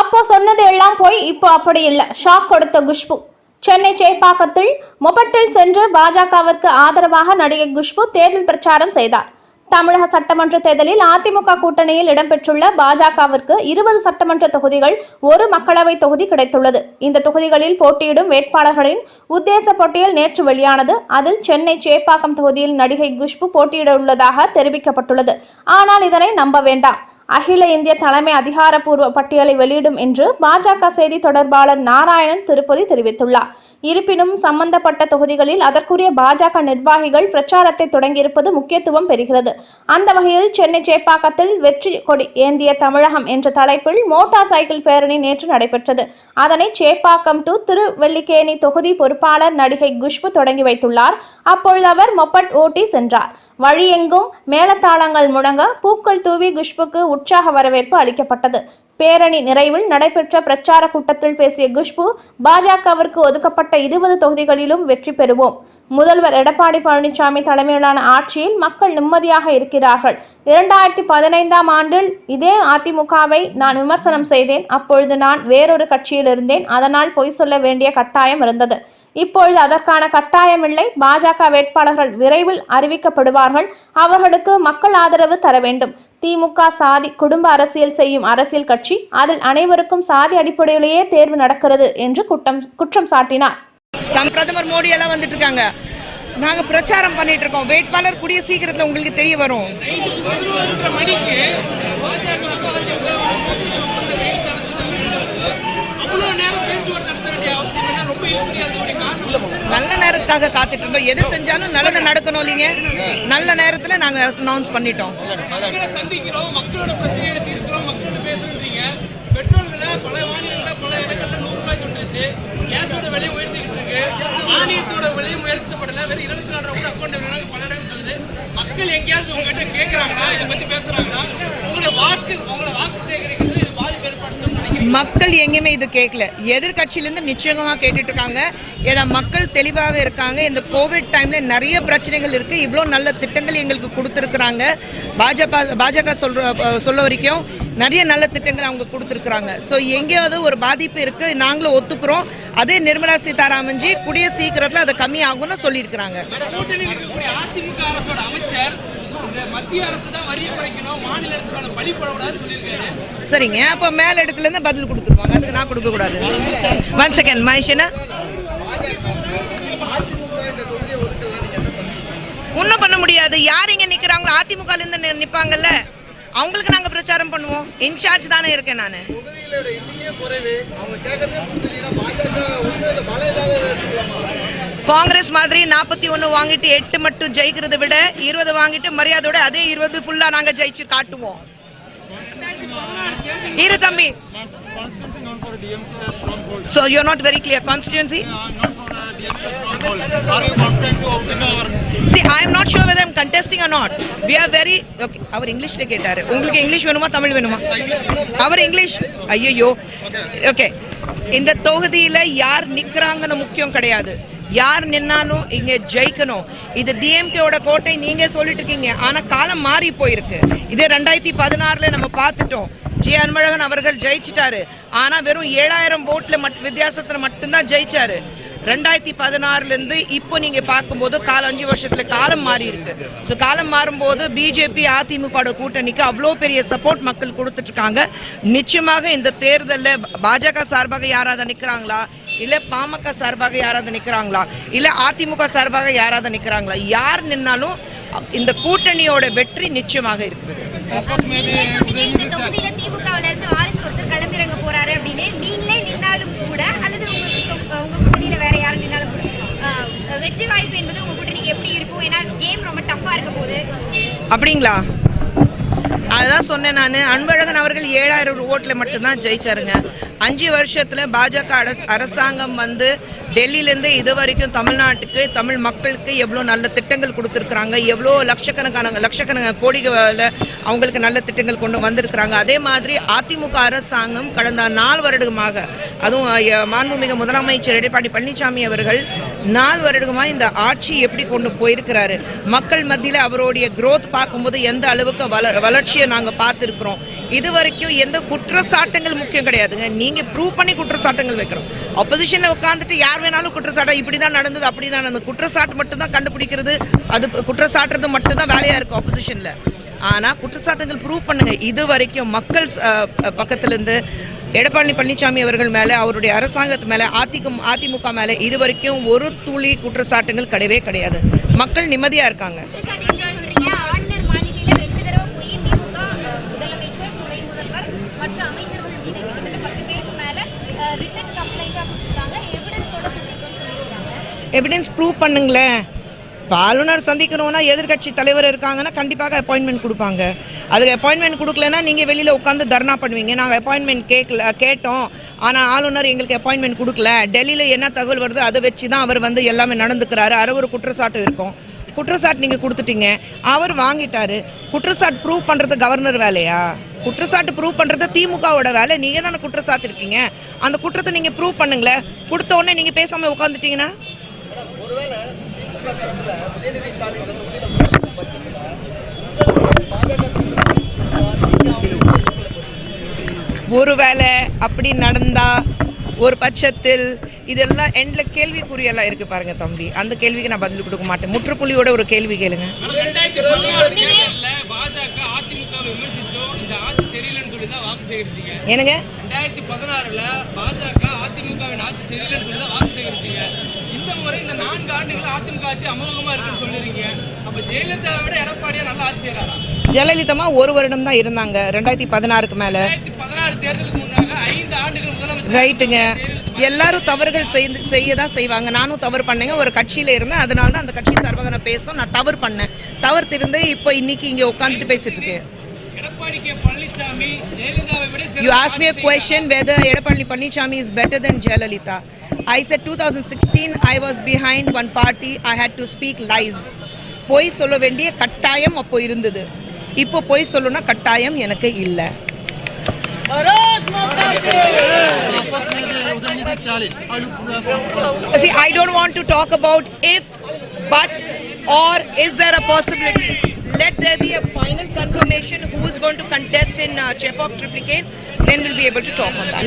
அப்போ சொன்னது எல்லாம் போய் இப்போ அப்படி இல்லை. ஷாக் கொடுத்த குஷ்பு. சென்னை சேப்பாக்கத்தில் மொபட்டில் சென்று பாஜகவிற்கு ஆதரவாக நடிகை குஷ்பு தேர்தல் பிரச்சாரம் செய்தார். தமிழக சட்டமன்ற தேர்தலில் அதிமுக கூட்டணியில் இடம்பெற்றுள்ள பாஜகவிற்கு இருபது சட்டமன்ற தொகுதிகள் ஒரு மக்களவை தொகுதி கிடைத்துள்ளது. இந்த தொகுதிகளில் போட்டியிடும் வேட்பாளர்களின் உத்தேச பட்டியல் நேற்று வெளியானது. அதில் சென்னை சேப்பாக்கம் தொகுதியில் நடிகை குஷ்பு போட்டியிட உள்ளதாக தெரிவிக்கப்பட்டுள்ளது. ஆனால் இதனை நம்ப வேண்டாம். அகில இந்திய தலைமை அதிகாரப்பூர்வ பட்டியலை வெளியிடும் என்று பாஜக செய்தி தொடர்பாளர் நாராயணன் திருப்பதி தெரிவித்துள்ளார். இருப்பினும் சம்பந்தப்பட்ட தொகுதிகளில் அதற்குரிய பாஜக நிர்வாகிகள் பிரச்சாரத்தை தொடங்கியிருப்பது முக்கியத்துவம் பெறுகிறது. அந்த வகையில் சென்னை சேப்பாக்கத்தில் வெற்றி கொடி ஏந்திய தமிழகம் என்ற தலைப்பில் மோட்டார் சைக்கிள் பேரணி நேற்று நடைபெற்றது. அதனை சேப்பாக்கம் டு திருவெள்ளிக்கேணி தொகுதி பொறுப்பாளர் நடிகை குஷ்பு தொடங்கி வைத்துள்ளார். அப்பொழுது அவர் மொப்பட் ஓட்டி சென்றார். வழியெங்கும் மேலத்தாளங்கள் முழங்க பூக்கள் தூவி குஷ்புக்கு உற்சாக வரவேற்பு அளிக்கப்பட்டது. பேரணி நிறைவில் நடைபெற்ற பிரச்சார கூட்டத்தில் பேசிய குஷ்பு பாஜகவிற்கு ஒதுக்கப்பட்ட இருபது தொகுதிகளிலும் வெற்றி பெறுவோம். முதல்வர் எடப்பாடி பழனிசாமி தலைமையிலான ஆட்சியில் மக்கள் நிம்மதியாக இருக்கிறார்கள். இரண்டாயிரத்தி பதினைந்தாம் ஆண்டில் இதே அதிமுகவை நான் விமர்சனம் செய்தேன். அப்பொழுது நான் வேறொரு கட்சியில் இருந்தேன். அதனால் பொய் சொல்ல வேண்டிய கட்டாயம் இருந்தது. இப்பொழுது அதற்கான கட்டாயமில்லை பாஜக வேட்பாளர்கள் விரைவில் அறிவிக்கப்படுவார்கள். அவர்களுக்கு மக்கள் ஆதரவு தர வேண்டும். திமுக சாதி குடும்ப அரசியல் செய்யும் அரசியல் கட்சி அதில் அனைவருக்கும் சாதி அடிப்படையிலேயே தேர்வு நடக்கிறது என்று குற்றம் குற்றம் சாட்டினார். தம் பிரதமர் மோடி எல்லாம் வந்துட்டு இருக்காங்க நாங்க பிரச்சாரம் பண்ணிட்டு இருக்கோம் வேட்பாளர் கூடிய சீக்கிரத்துல உங்களுக்கு தெரிய வரும். பதினோரு மணிக்கு பாஜக அவ்வளவு நேரம் பேச்சுவார்த்தை நடத்த வேண்டிய அவசியம் ரொம்ப நல்ல நேரத்துக்காக காத்துட்டு இருந்தோம். எது செஞ்சாலும் நல்லது நடக்கணும் இல்லைங்க. நல்ல நேரத்தில் நாங்கள் அனௌன்ஸ் பண்ணிட்டோம். மக்களை சந்திக்கிறோம் மக்களோட பிரச்சனைகளை தீர்க்கிறோம் மக்களோட பேசுறீங்க பெட்ரோல் விலை பல மாநிலங்கள்ல பல இடங்கள்ல நூறு ரூபாய் தொட்டுருச்சு கேஸோட விலை உயர்த்திக்கிட்டு இருக்கு மானியத்தோட விலையும் உயர்த்தப்படல வெறும் இருபத்தி நாலு ரூபாய் அக்கௌண்ட் வேணாலும் பல இடங்கள் சொல்லுது மக்கள் எங்கேயாவது உங்ககிட்ட கேட்கறாங்களா இதை பத்தி பேசுறாங்களா? உங்களோட வாக்கு உங்களோட வாக்கு சேகரிக்கிறது இது பாதிப்பு ஏற்படுத்தும் நினைக்கிறீங்க மக்கள் எங்கேயுமே இது கேட்கல. எதிர்கட்சியிலேருந்து நிச்சயமாக கேட்டுட்டு இருக்காங்க. ஏன்னா மக்கள் தெளிவாக இருக்காங்க. இந்த கோவிட் டைம்ல நிறைய பிரச்சனைகள் இருக்கு. இவ்வளோ நல்ல திட்டங்கள் எங்களுக்கு கொடுத்துருக்குறாங்க. பாஜக பாஜக சொல்ற சொல்ல வரைக்கும் நிறைய நல்ல திட்டங்கள் அவங்க கொடுத்துருக்குறாங்க. ஸோ எங்கேயாவது ஒரு பாதிப்பு இருக்கு. நாங்களும் ஒத்துக்கிறோம். அதே நிர்மலா சீதாராமன்ஜி கூடிய சீக்கிரத்தில் அதை கம்மியாகும்னு சொல்லியிருக்கிறாங்க. மத்திய அரசு தான் வரியை குறைக்கணும் மாநில அரசுக்கான பழி போடக்கூடாதுன்னு சொல்லியிருக்காரு. சரிங்க. அப்போ மேல் இடத்துலேருந்து பதில் கொடுத்துருவாங்க. அதுக்கு நான் கொடுக்கக்கூடாது ஒன் செகண்ட் மனுஷனா ஒன்றும் பண்ண முடியாது. யார் இங்கே நிற்கிறாங்களோ அதிமுகலேருந்து நிற்பாங்கல்ல அவங்களுக்கு நாங்கள் பிரச்சாரம் பண்ணுவோம். இன்சார்ஜ் தானே இருக்கேன் நான். அவங்க காங்கிரஸ் மாதிரி நாற்பத்தி ஒன்று வாங்கிட்டு எட்டு மட்டும் ஜெயிக்கிறத விட இருபது வாங்கிட்டு மரியாதையோட அதே இருபது ஃபுல்லாக நாங்கள் ஜெயிச்சு காட்டுவோம். இரு தம்பி. So you not very clear constituency See, I am not sure whether I'm contesting or not. We are very okay. அவர் இங்கிலீஷ்ல கேட்டாரு. உங்களுக்கு இங்கிலீஷ் வேணுமா தமிழ் வேணுமா? அவர் இங்கிலீஷ் ஐயோ ஓகே இந்த தொகுதியில் யார் நிற்கிறாங்கன்னு முக்கியம் கிடையாது. யார் நின்னாலும் இங்க ஜெயிக்கணும். இது டிஎம்கேவோட கோட்டை நீங்க சொல்லிட்டு இருக்கீங்க ஆனா காலம் மாறி போயிருக்கு. இதே ரெண்டாயிரத்தி பதினாறுல நம்ம பார்த்துட்டோம். ஜி அன்பழகன் அவர்கள் ஜெயிச்சிட்டாரு. ஆனா வெறும் ஏழாயிரம் ஓட்ல மட் வித்தியாசத்துல மட்டும்தான் ஜெயிச்சாரு. ரெண்டாயிரத்தி பதினாறுல இருந்து இப்போ நீங்க பார்க்கும்போது காலம் அஞ்சு வருஷத்துல காலம் மாறி இருக்கு. ஸோ காலம் மாறும்போது பிஜேபி அதிமுக கூட்டணிக்கு அவ்வளோ பெரிய சப்போர்ட் மக்கள் கொடுத்துட்டு இருக்காங்க நிச்சயமாக இந்த தேர்தலில் பாஜக சார்பாக யாராவது நிற்கிறாங்களா இல்ல பாமக சார்பாக யாராவது நிற்கிறாங்களா இல்ல அதிமுக சார்பாக யாராவது நிற்கிறாங்களா யார் நின்னாலும் இந்த கூட்டணியோட வெற்றி நிச்சயமாக இருக்குது நீங்களே சொன்னீங்க இந்த தொகுதியில திமுகவுல இருந்து வாரிசு ஒருத்தர் களமிறங்க போறாரு அப்படின்னு நீங்களே நின்னாலும் கூட அல்லது உங்க தொ- உங்க கூட்டணியில வேற யாரும் நின்னாலும் கூட ஆஹ், வெற்றி வாய்ப்பு என்பது உங்க கூட்டணிக்கு எப்படி இருக்கும் ஏன்னா கேம் ரொம்ப டஃபா இருக்க போகுது அப்படிங்களா? அதுதான் சொன்னேன் நான். அன்பழகன் அவர்கள் ஏழாயிரம் ஓட்டில் மட்டும்தான் ஜெயிச்சாருங்க. அஞ்சு வருஷத்தில் பாஜக அரசு அரசாங்கம் வந்து டெல்லியிலேருந்து இது வரைக்கும் தமிழ்நாட்டுக்கு தமிழ் மக்களுக்கு எவ்வளோ நல்ல திட்டங்கள் கொடுத்துருக்குறாங்க எவ்வளோ லட்சக்கணக்கான லட்சக்கணக்கான கோடிகளில் அவங்களுக்கு நல்ல திட்டங்கள் கொண்டு வந்திருக்கிறாங்க. அதே மாதிரி அதிமுக அரசாங்கம் கடந்த நாலு வருடமாக அதுவும் மாண்புமிகு முதலமைச்சர் எடப்பாடி பழனிசாமி அவர்கள் நாலு வருடமா இந்த ஆட்சி எப்படி கொண்டு போயிருக்கிறாரு? மக்கள் மத்தியில் அவருடைய குரோத் பார்க்கும்போது எந்த அளவுக்கு வள வளர்ச்சியை நாங்கள் பார்த்துருக்குறோம்? இது வரைக்கும் எந்த குற்றச்சாட்டுங்கள் முக்கியம் கிடையாதுங்க. நீ நீங்கள் ப்ரூவ் பண்ணி குற்றச்சாட்டுகள் வைக்கிறோம். அப்போசிஷனில் உட்காந்துட்டு யார் வேணாலும் குற்றச்சாட்டு இப்படி தான் நடந்தது அப்படி தான் நடந்தது. குற்றச்சாட்டு மட்டும் தான் கண்டுபிடிக்கிறது அது குற்றச்சாட்டுறது மட்டும் தான் வேலையாக இருக்கும் அப்போசிஷனில் ஆனால் குற்றச்சாட்டுகள் ப்ரூவ் பண்ணுங்க. இது வரைக்கும் மக்கள் பக்கத்துலேருந்து பக்கத்திலிருந்து எடப்பாடி பழனிசாமி அவர்கள் மேலே அவருடைய அரசாங்கத்து மேலே அதிமுக அதிமுக மேலே இது வரைக்கும் ஒரு துளி குற்றச்சாட்டுகள் கிடையவே கிடையாது. மக்கள் நிம்மதியாக இருக்காங்க. முதலமைச்சர் மற்ற அமைச்சர்கள் மீது கிட்டத்தட்ட பத்து பேர் ரிட்டன் கொடுத்துருக்காங்க. எவிடன்ஸோட கொடுத்துருக்கோம்னு சொல்லியிருக்காங்க. எவிடன்ஸ் ப்ரூவ் பண்ணுங்களேன். இப்போ ஆளுநர் சந்திக்கணும்னா எதிர்க்கட்சி தலைவர் இருக்காங்கன்னா கண்டிப்பாக அப்பாயின்மெண்ட் கொடுப்பாங்க. அதுக்கு அப்பாயின்மெண்ட் கொடுக்கலன்னா நீங்கள் வெளியில் உட்காந்து தர்ணா பண்ணுவீங்க. நாங்கள் அப்பாயின்மெண்ட் கேட்கல கேட்டோம். ஆனால் ஆளுநர் எங்களுக்கு அப்பாயின்மெண்ட் கொடுக்கல. டெல்லியில் என்ன தகவல் வருதோ அதை வச்சு தான் அவர் வந்து எல்லாமே நடந்துக்கிறாரு. அது ஒரு குற்றச்சாட்டு இருக்கும். குற்றச்சாட்டு நீங்கள் கொடுத்துட்டீங்க. அவர் வாங்கிட்டாரு. குற்றச்சாட்டு ப்ரூவ் பண்ணுறது கவர்னர் வேலையா? குற்றச்சாட்டு ப்ரூவ் பண்ணுறது திமுகவோட வேலை. நீங்கள் தானே குற்றச்சாட்டு இருக்கீங்க. அந்த குற்றத்தை நீங்கள் ப்ரூவ் பண்ணுங்களேன் கொடுத்த உடனே நீங்கள் பேசாமல் உட்காந்துட்டீங்கன்னா ஒருவேளை ஒருவேளை அப்படி நடந்தா ஒரு பட்சத்தில் இதெல்லாம் எண்ட்ல கேள்விக்குறியெல்லாம் இருக்கு பாருங்க தம்பி. அந்த கேள்விக்கு நான் பதில் கொடுக்க மாட்டேன். முற்றுப்புள்ளியோட ஒரு கேள்வி கேளுங்க. என்னங்க? ரெண்டாயிரத்தி பதினாறுல பாஜக அதிமுகவின் ஆட்சி சரியில்லைன்னு சொல்லி தான் வாக்கு சேகரிச்சீங்க இந்த முறை இந்த நான்கு ஆண்டுகள் அதிமுக ஆட்சி அமோகமா இருக்குன்னு சொல்லிருக்கீங்க அப்ப ஜெயலலிதாவை விட எடப்பாடியா நல்லா ஆட்சி செய்யறாரா ஜெயலலிதா ஒரு வருடம் தான் இருந்தாங்க. ரெண்டாயிரத்தி பதினாறுக்கு மேல. தேர்தலுக்கு ரைட்டுங்க எல்லாரும் தவறுகள் செய்து செய்ய தான் செய்வாங்க. நானும் தவறு பண்ணேங்க. ஒரு கட்சியில இருந்தேன். அதனால தான் அந்த கட்சி சார்பாக நான் பேசணும். நான் தவறு பண்ணேன். தவறு திருந்து இப்போ இன்னைக்கு இங்க உட்காந்துட்டு பேசிட்டு இருக்கேன். You asked me a question whether Edapali Panichami is better than Jayalalitha. I said 2016 I was behind one party. I had to speak lies. பொய் சொல்ல வேண்டிய கட்டாயம் அப்போ இருந்தது. இப்போ பொய் சொல்லணும்னா கட்டாயம் எனக்கு இல்லை. See, I don't want to talk about if, but, or is there a possibility. Let there be a final confirmation who is going to contest in uh, Chepauk triplicate, then we'll be able to talk on that.